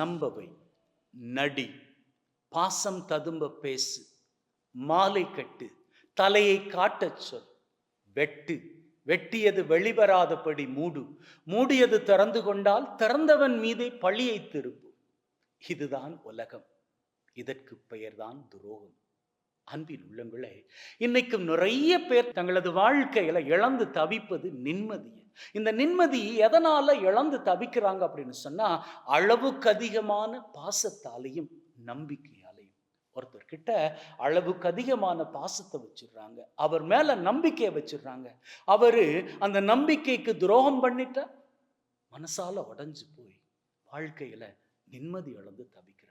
நம்பவை நடி பாசம் ததும்ப பேசு மாலை கட்டு தலையை காட்டச் சொல் வெட்டு வெட்டியது வெளிவராதபடி மூடு மூடியது திறந்து கொண்டால் திறந்தவன் மீதே பழியை திருப்பும் இதுதான் உலகம் இதற்கு பெயர்தான் துரோகம். அன்பின் உள்ளங்களே இன்னைக்கும் நிறைய பேர் தங்களது வாழ்க்கையில இழந்து தவிப்பது நிம்மதியை இந்த நிம்மதி எதனால இழந்து தவிக்கிறாங்க அப்படின்னு சொன்னா அளவுக்கு அதிகமான பாசத்தாலையும் நம்பிக்கையாலையும். ஒருத்தர் கிட்ட அளவுக்கு அதிகமான பாசத்தை வச்சிடுறாங்க. அவர் மேல நம்பிக்கையை வச்சிடுறாங்க. அவரு அந்த நம்பிக்கைக்கு துரோகம் பண்ணிட்டா மனசால உடைஞ்சு போய் வாழ்க்கையில நிம்மதி இழந்து தவிக்கிறார்.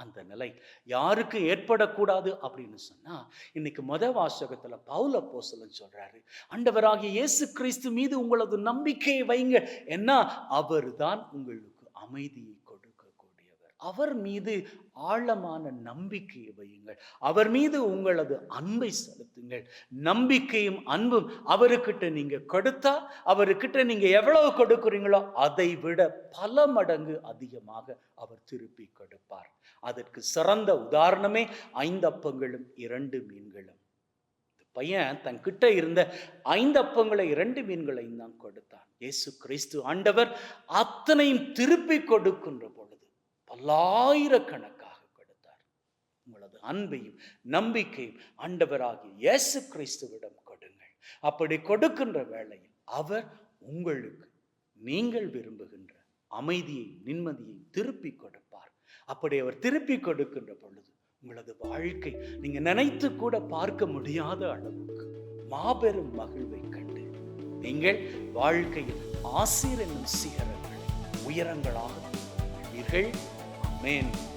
அந்த நிலை. யாருக்கு ஏற்படக்கூடாது அப்படின்னு சொன்னால் இன்னைக்கு மத வாசகத்தில் பவுல போசலன்னு சொல்கிறாரு அண்டவராகிய இயேசு கிறிஸ்து மீது உங்களது நம்பிக்கையை வைங்க என்ன அவர் தான் உங்களுக்கு அமைதியை அவர் மீது ஆழமான நம்பிக்கையை வையுங்கள். அவர் மீது உங்களது அன்பை செலுத்துங்கள். நம்பிக்கையும் அன்பும் அவருக்கிட்ட நீங்க கொடுத்தா அவருக்கிட்ட நீங்க எவ்வளவு கொடுக்குறீங்களோ அதை விட பல மடங்கு அதிகமாக அவர் திருப்பி கொடுப்பார். அதற்கு சிறந்த உதாரணமே ஐந்தப்பங்களும் இரண்டு மீன்களும். பையன் தன் கிட்ட இருந்த ஐந்து அப்பங்களை இரண்டு மீன்களையும் தான் கொடுத்தான். இயேசு கிறிஸ்து ஆண்டவர் அத்தனையும் திருப்பி கொடுக்கின்ற பொழுது பல்லாயிரக்கணக்காக கொடுத்தார். உங்களது அன்பையும் நம்பிக்கையும் ஆண்டவராகிய இயேசு கிறிஸ்துவிடம் கொடுங்கள். அப்படி கொடுக்கின்ற வேளையில் அவர் உங்களுக்கு நீங்கள் விரும்புகின்ற அமைதியை நிம்மதியை திருப்பி கொடுப்பார். அப்படி அவர் திருப்பி கொடுக்கின்ற பொழுது உங்களது வாழ்க்கை நீங்க நினைத்து கூட பார்க்க முடியாத அளவுக்கு மாபெரும் மகிழ்வை கண்டு நீங்கள் வாழ்க்கையில் ஆசீர் சிகரங்களை உயரங்களாக கொள்வீர்கள். Man.